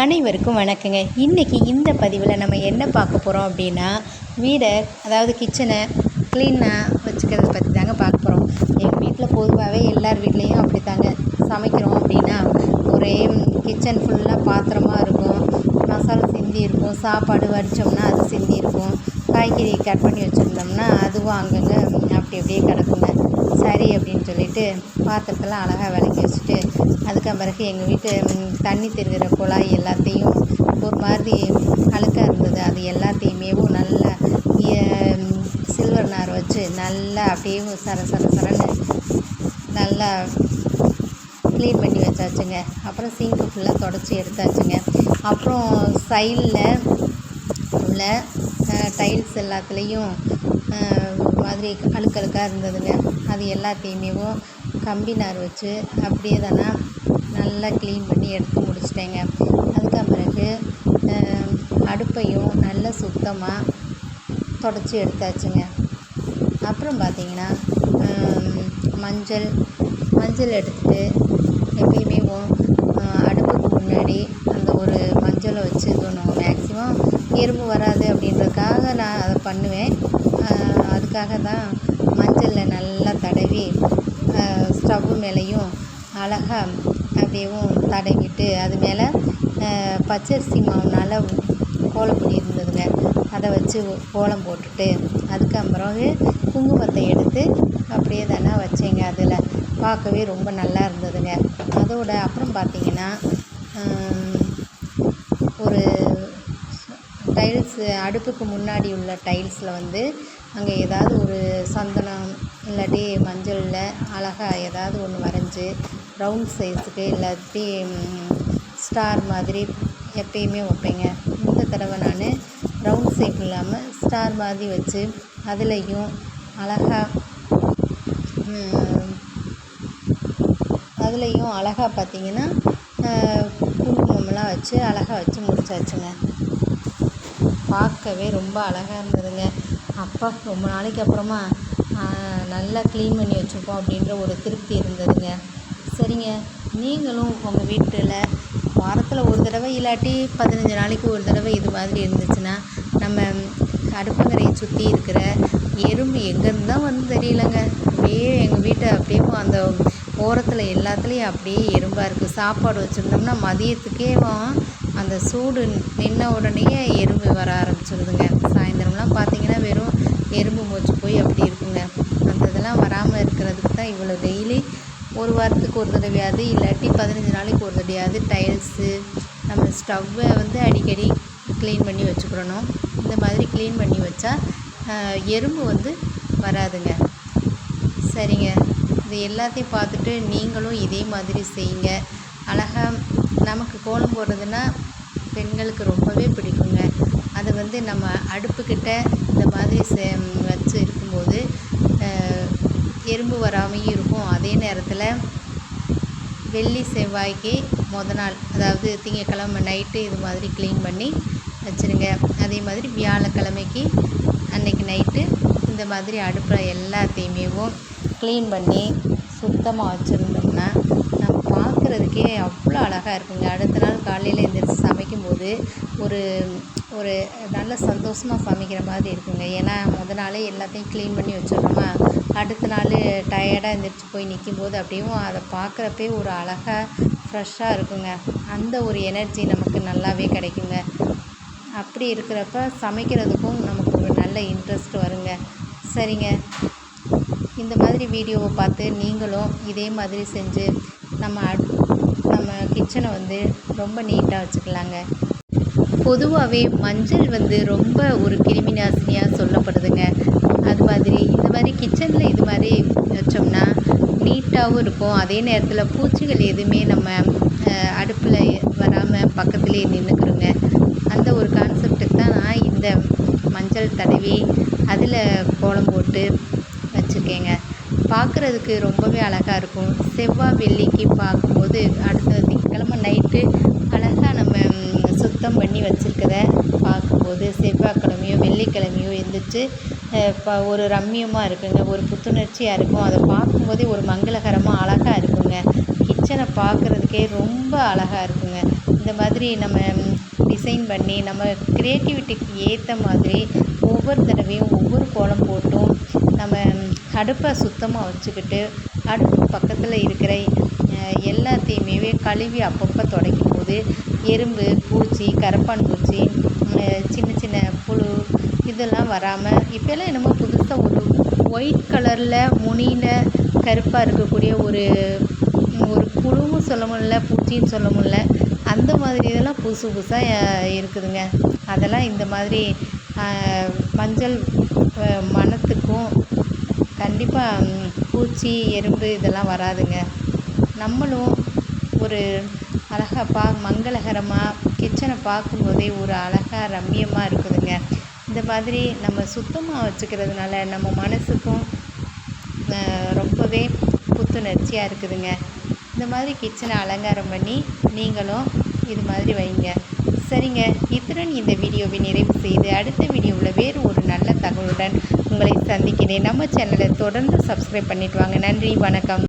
அனைவருக்கும் வணக்கங்க. இன்றைக்கி இந்த பதிவில் நம்ம என்ன பார்க்க போகிறோம் அப்படின்னா வீடை அதாவது கிச்சனை க்ளீனாக வச்சுக்கிறத பற்றி தாங்க பார்க்க போகிறோம் எங்கள் வீட்டில் பொதுவாகவே எல்லார் வீட்லேயும் அப்படி தாங்க சமைக்கிறோம் அப்படின்னா ஒரே கிச்சன் ஃபுல்லாக பாத்திரமாக இருக்கும். மசாலா சிந்தி இருக்கும். சாப்பாடு வடித்தோம்னா அது சிந்தி இருக்கும். காய்கறி கட் பண்ணி வச்சுருந்தோம்னா அதுவும் அங்கங்கே அப்படி அப்படியே வச்சுட்டு பாத்திரத்தெல்லாம் அழகாக விளக்கி வச்சுட்டு அதுக்கு பிறகு எங்கள் வீட்டு தண்ணி திருகிற குழாய் எல்லாத்தையும் ஒரு மாதிரி அழுக்காக இருந்தது. அது எல்லாத்தையுமேவும் நல்லா சில்வர் நார் வச்சு நல்லா அப்படியே சர சர சரன்னு நல்லா க்ளீன் பண்ணி வச்சாச்சுங்க. அப்புறம் சிங்க்கு ஃபுல்லாக தொடச்சி எடுத்தாச்சுங்க. அப்புறம் சைடில் உள்ள டைல்ஸ் எல்லாத்துலேயும் மாதிரி அழுக்கழுக்காக இருந்ததுங்க. அது எல்லாத்தையுமேவும் கம்பி நார் வச்சு அப்படியே தானே நல்லா க்ளீன் பண்ணி எடுத்து முடிச்சிட்டேங்க. அதுக்கு பிறகு அடுப்பையும் நல்லா சுத்தமாக தொடச்சி எடுத்தாச்சுங்க. அப்புறம் பார்த்திங்கன்னா மஞ்சள் மஞ்சள் எடுத்துட்டு எப்பயுமே அடுப்புக்கு முன்னாடி அந்த ஒரு மஞ்சளை வச்சு தோணும் மேக்ஸிமம் எறும்பு வராது அப்படின்றதுக்காக நான் அதை பண்ணுவேன். அதுக்காக தான் மஞ்சளில் நல்லா தடவி ஸ்டவ்வு மேலேயும் அழகாக அப்படியேவும் தடவிட்டு அது மேலே பச்சரிசி மாவுனால் கோலம் பண்ணி இருந்ததுங்க அதை வச்சு கோலம் போட்டுட்டு அதுக்கு பிறகு குங்குமத்தை எடுத்து அப்படியே தானே வச்சேங்க அதில். பார்க்கவே ரொம்ப நல்லா இருந்ததுங்க. அதோட அப்புறம் பார்த்தீங்கன்னா ஒரு டைல்ஸு அடுப்புக்கு முன்னாடி உள்ள டைல்ஸில் வந்து அங்கே ஏதாவது ஒரு சந்தனம் இல்லாட்டி மஞ்சளில் அழகாக ஏதாவது ஒன்று வரைஞ்சி ரவுண்ட் சைஸுக்கு இல்லாட்டி ஸ்டார் மாதிரி எப்பயுமே வைப்பேங்க. இந்த தடவை நான் ரவுண்ட் ஷேப் இல்லாமல் ஸ்டார் மாதிரி வச்சு அதுலேயும் அழகாக அதுலேயும் அழகாக பார்த்தீங்கன்னா குங்குமம்லாம் வச்சு அழகாக வச்சு முடிச்சாச்சுங்க. பார்க்கவே ரொம்ப அழகாக இருந்ததுங்க. அப்பா ரொம்ப நாளைக்கு அப்புறமா நல்லா க்ளீன் பண்ணி வச்சுருக்கோம் அப்படின்ற ஒரு திருப்தி இருந்ததுங்க. சரிங்க. நீங்களும் உங்கள் வீட்டில் வாரத்தில் ஒரு தடவை இல்லாட்டி பதினஞ்சு நாளைக்கு ஒரு தடவை இது மாதிரி இருந்துச்சுன்னா நம்ம அடுப்பங்கரையை சுற்றி இருக்கிற எறும்பு எங்கேருந்து தான் வந்து தெரியலங்க. அப்படியே எங்கள் வீட்டை அப்படியே அந்த ஓரத்தில் எல்லாத்துலேயும் அப்படியே எறும்பாக இருக்குது சாப்பாடு வச்சுருந்தோம்னா மதியத்துக்கே அந்த சூடு நின்ன உடனேயே எறும்பு வர ஆரம்பிச்சிருதுங்க. சாயந்தரம்லாம் பார்த்தீங்கன்னா வெறும் எறும்பு மூச்சு போய் அப்படி இருக்கும் இதெல்லாம் வராமல் இருக்கிறதுக்கு தான் இவ்வளோ டெய்லி ஒரு வாரத்துக்கு ஒரு தடவையாவது இல்லாட்டி பதினஞ்சு நாளைக்கு ஒரு தடவையாவது டைல்ஸு நம்ம ஸ்டவ்வை வந்து அடிக்கடி க்ளீன் பண்ணி வச்சுக்கிறணும் இந்த மாதிரி க்ளீன் பண்ணி வச்சா எறும்பு வந்து வராதுங்க. சரிங்க. இது எல்லாத்தையும் பார்த்துட்டு நீங்களும் இதே மாதிரி செய்யுங்க. அழகாக நமக்கு கோலம் போடுறதுன்னா பெண்களுக்கு ரொம்பவே பிடிக்குங்க. அது வந்து நம்ம அடுப்புக்கிட்ட இந்த மாதிரி செ வச்சு இருக்கும்போது எறும்பு வராமையும் இருக்கும். அதே நேரத்தில் வெள்ளி செவ்வாய்க்கு முத நாள் அதாவது திங்கக்கிழமை நைட்டு இது மாதிரி க்ளீன் பண்ணி வச்சுருங்க. அதே மாதிரி வியாழக்கிழமைக்கு அன்னைக்கு நைட்டு இந்த மாதிரி அடுப்பில் எல்லாத்தையுமேவும் க்ளீன் பண்ணி சுத்தமாக வச்சுருந்தோம்னா நம்ம பார்க்குறதுக்கே அவ்வளோ அழகாக இருக்குங்க. அடுத்த நாள் காலையில் எழுந்திரிச்சு சமைக்கும்போது ஒரு ஒரு நல்ல சந்தோஷமாக சமைக்கிற மாதிரி இருக்குங்க. ஏன்னா முத நாளே எல்லாத்தையும் க்ளீன் பண்ணி வச்சிடுறோமா அடுத்த நாள் டயர்டாக எழுந்திரிச்சு போய் நிற்கும்போது அப்படியும் அதை பார்க்குறப்பே ஒரு அழகாக ஃப்ரெஷ்ஷாக இருக்குங்க. அந்த ஒரு எனர்ஜி நமக்கு நல்லாவே கிடைக்குங்க. அப்படி இருக்கிறப்ப சமைக்கிறதுக்கும் நமக்கு ஒரு நல்ல இன்ட்ரெஸ்ட் வருங்க. சரிங்க. இந்த மாதிரி வீடியோவை பார்த்து நீங்களும் இதே மாதிரி செஞ்சு நம்ம அட் நம்ம கிச்சனை வந்து ரொம்ப நீட்டாக வச்சுக்கலாங்க. பொதுவாகவே மஞ்சள் வந்து ரொம்ப ஒரு கிருமி நாசினியாக சொல்லப்படுதுங்க. அது மாதிரி இந்த மாதிரி கிச்சனில் இது மாதிரி வச்சோம்னா நீட்டாகவும் இருக்கும். அதே நேரத்தில் பூச்சிகள் எதுவுமே நம்ம அடுப்பில் வராமல் பக்கத்துலேயே நின்றுக்குறோங்க அந்த ஒரு கான்செப்டுக்கு தான் நான் இந்த மஞ்சள் தடவி அதில் கோலம் போட்டு வச்சுருக்கேங்க. பார்க்குறதுக்கு ரொம்பவே அழகாக இருக்கும். செவ்வாய் வெள்ளிக்கு பார்க்கும்போது அடுத்த திங்கக்கிழமை நைட்டு அழகாக நம்ம சுத்தம் பண்ணி வச்சுருக்கத பார்க்கும்போது செவ்வாய்க்கிழமையோ வெள்ளிக்கிழமையோ எழுந்திரிச்சு இப்போ ஒரு ரம்மியமாக இருக்குங்க ஒரு புத்துணர்ச்சியாக இருக்கும். அதை பார்க்கும்போதே ஒரு மங்களகரமாக அழகாக இருக்குங்க. கிச்சனை பார்க்குறதுக்கே ரொம்ப அழகாக இருக்குங்க. இந்த மாதிரி நம்ம டிசைன் பண்ணி நம்ம க்ரியேட்டிவிட்டிக்கு ஏற்ற மாதிரி ஒவ்வொரு தடவையும் ஒவ்வொரு கோலம் போட்டும் நம்ம அடுப்பை சுத்தமாக வச்சுக்கிட்டு அடுப்பு பக்கத்தில் இருக்கிற எல்லாத்தையுமே கழுவி அப்பப்போ துடைக்கும் போது எறும்பு பூச்சி கரப்பான் பூச்சி சின்ன சின்ன புழு இதெல்லாம் வராமல் இப்போல்லாம் என்னமோ புதுசாக ஒரு ஒயிட் கலரில் முனியில் கருப்பாக இருக்கக்கூடிய ஒரு ஒரு புழுவும் சொல்ல முடியல பூச்சின்னு சொல்ல முடியல. அந்த மாதிரி இதெல்லாம் புதுசு புதுசாக இருக்குதுங்க. அதெல்லாம் இந்த மாதிரி மஞ்சள் மனத்துக்கும் மணத்துக்கும் கண்டிப்பாக பூச்சி எறும்பு இதெல்லாம் வராதுங்க. நம்மளும் ஒரு அழகாக பா மங்களகரமாக கிச்சனை பார்க்கும்போதே ஒரு அழகாக ரம்மியமாக இருக்குதுங்க. இந்த மாதிரி நம்ம சுத்தமாக வச்சுக்கிறதுனால நம்ம மனசுக்கும் ரொம்பவே புத்துணர்ச்சியாக இருக்குதுங்க. இந்த மாதிரி கிச்சனை அலங்காரம் பண்ணி நீங்களும் இது மாதிரி வைங்க. சரிங்க. இத்துடன் இந்த வீடியோவை நிறைவு செய்து அடுத்த வீடியோவில் வேறு ஒரு நல்ல தகவலுடன் உங்களை சந்திக்கிறேன். நம்ம சேனலை தொடர்ந்து சப்ஸ்கிரைப் பண்ணிட்டு வாங்க. நன்றி. வணக்கம்.